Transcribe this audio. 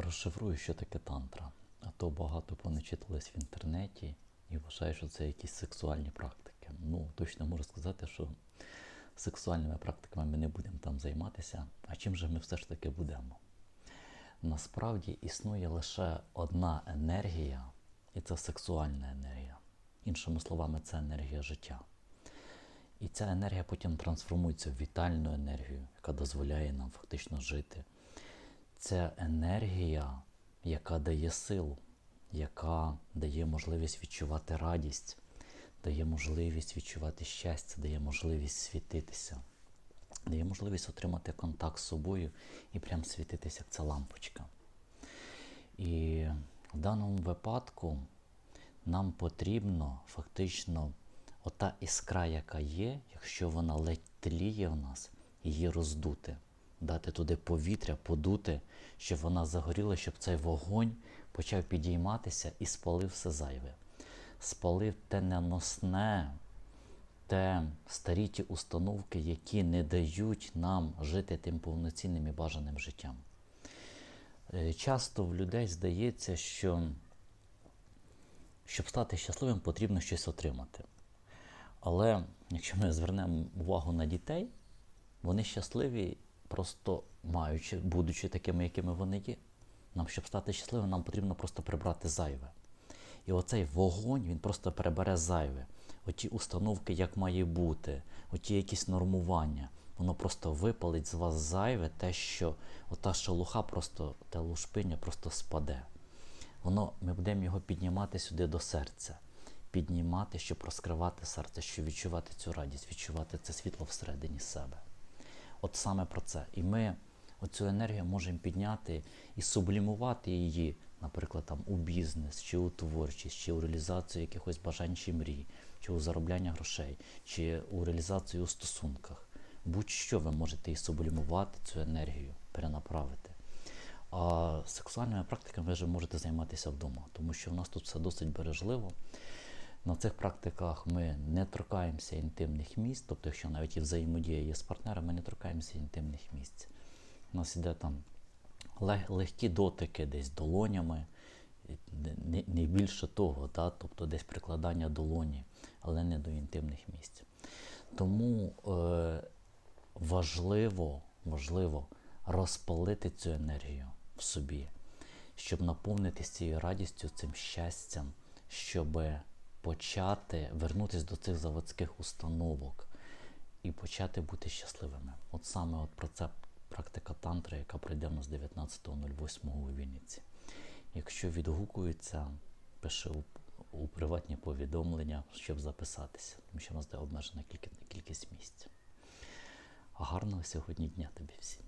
Розшифрую, що таке тантра. А то багато поначитались в інтернеті і вважаю, що це якісь сексуальні практики. Ну, точно можу сказати, що сексуальними практиками ми не будемо там займатися. А чим же ми все ж таки будемо? Насправді існує лише одна енергія, і це сексуальна енергія. Іншими словами, це енергія життя. І ця енергія потім трансформується в вітальну енергію, яка дозволяє нам фактично жити. Це енергія, яка дає силу, яка дає можливість відчувати радість, дає можливість відчувати щастя, дає можливість світитися, дає можливість отримати контакт з собою і прям світитися, як ця лампочка. І в даному випадку нам потрібно фактично ота іскра, яка є, якщо вона ледь тліє в нас, її роздути, дати туди повітря, подути, щоб вона загоріла, щоб цей вогонь почав підійматися і спалив все зайве. Спалив те неносне, те старі ті установки, які не дають нам жити тим повноцінним і бажаним життям. Е, Часто в людей здається, що щоб стати щасливим, потрібно щось отримати. Але якщо ми звернемо увагу на дітей, вони щасливі, просто маючи, будучи такими, якими вони є. Нам, щоб стати щасливим, нам потрібно просто прибрати зайве. І оцей вогонь він просто перебере зайве. Оті установки, як має бути, оті якісь нормування. Воно просто випалить з вас зайве, те, що ота шелуха, просто те лушпиння просто спаде. Воно, ми будемо його піднімати сюди до серця, піднімати, щоб розкривати серце, щоб відчувати цю радість, відчувати це світло всередині себе. От саме про це. І ми оцю енергію можемо підняти і сублімувати її, наприклад, там у бізнес, чи у творчість, чи у реалізацію якихось бажань чи мрій, чи у заробляння грошей, чи у реалізацію у стосунках. Будь-що ви можете і сублімувати цю енергію, перенаправити. А сексуальними практиками ви вже можете займатися вдома, тому що в нас тут все досить бережливо. На цих практиках ми не торкаємося інтимних місць, тобто, якщо навіть і взаємодія є з партнером, ми не торкаємося інтимних місць. У нас іде там лег- легкі дотики десь долонями, не, не більше того, да? тобто десь прикладання долоні, але не до інтимних місць. Тому е, важливо, важливо розпалити цю енергію в собі, щоб наповнитися цією радістю, цим щастям, щоб почати вернутися до цих заводських установок і почати бути щасливими. От саме от про це практика тантри, яка пройде в нас 19.08 у Вінниці. Якщо відгукується, пиши у, у приватні повідомлення, щоб записатися, тому що в нас де обмежена кількість місць. Гарного сьогодні дня тобі всім.